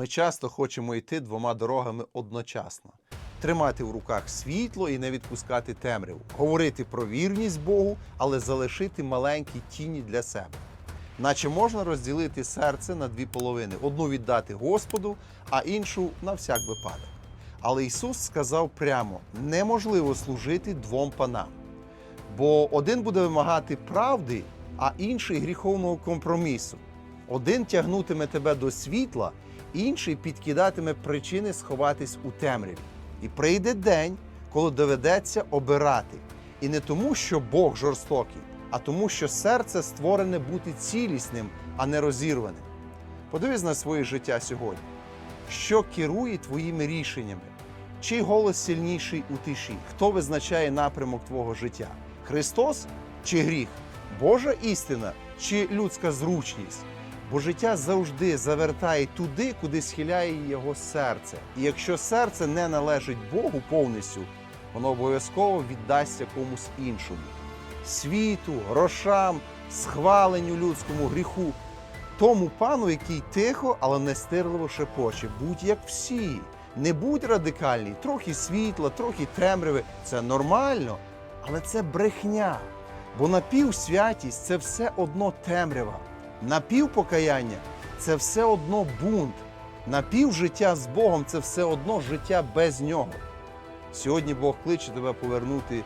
Ми часто хочемо йти двома дорогами одночасно: тримати в руках світло і не відпускати темряву, говорити про вірність Богу, але залишити маленькі тіні для себе. Наче можна розділити серце на дві половини: одну віддати Господу, а іншу на всяк випадок. Але Ісус сказав прямо: неможливо служити двом панам. Бо один буде вимагати правди, а інший гріховного компромісу. Один тягнутиме тебе до світла, інший підкидатиме причини сховатись у темряві. І прийде день, коли доведеться обирати. І не тому, що Бог жорстокий, а тому, що серце створене бути цілісним, а не розірваним. Подивись на своє життя сьогодні. Що керує твоїми рішеннями? Чий голос сильніший у тиші? Хто визначає напрямок твого життя? Христос чи гріх? Божа істина чи людська зручність? Бо життя завжди завертає туди, куди схиляє його серце. І якщо серце не належить Богу повністю, воно обов'язково віддасться комусь іншому світу, грошам, схваленню людському гріху, тому пану, який тихо, але нестирливо шепоче, будь як всі. Не будь радикальний, трохи світла, трохи темряви. Це нормально, але це брехня. Бо напівсвятість це все одно темрява. Напівпокаяння це все одно бунт. Напівжиття з Богом це все одно життя без нього. Сьогодні Бог кличе тебе повернути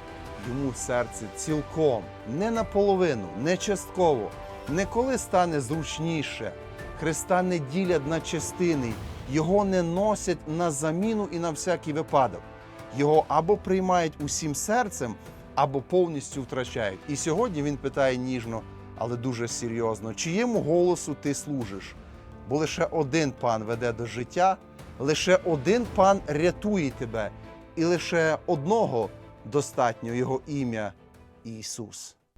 йому серце цілком, не наполовину, не частково, не коли стане зручніше. Христа не ділять на частини, його не носять на заміну і на всякий випадок. Його або приймають усім серцем, або повністю втрачають. І сьогодні він питає ніжно, але дуже серйозно, чиєму голосу ти служиш? Бо лише один пан веде до життя, лише один пан рятує тебе, і лише одного достатньо його ім'я Ісус.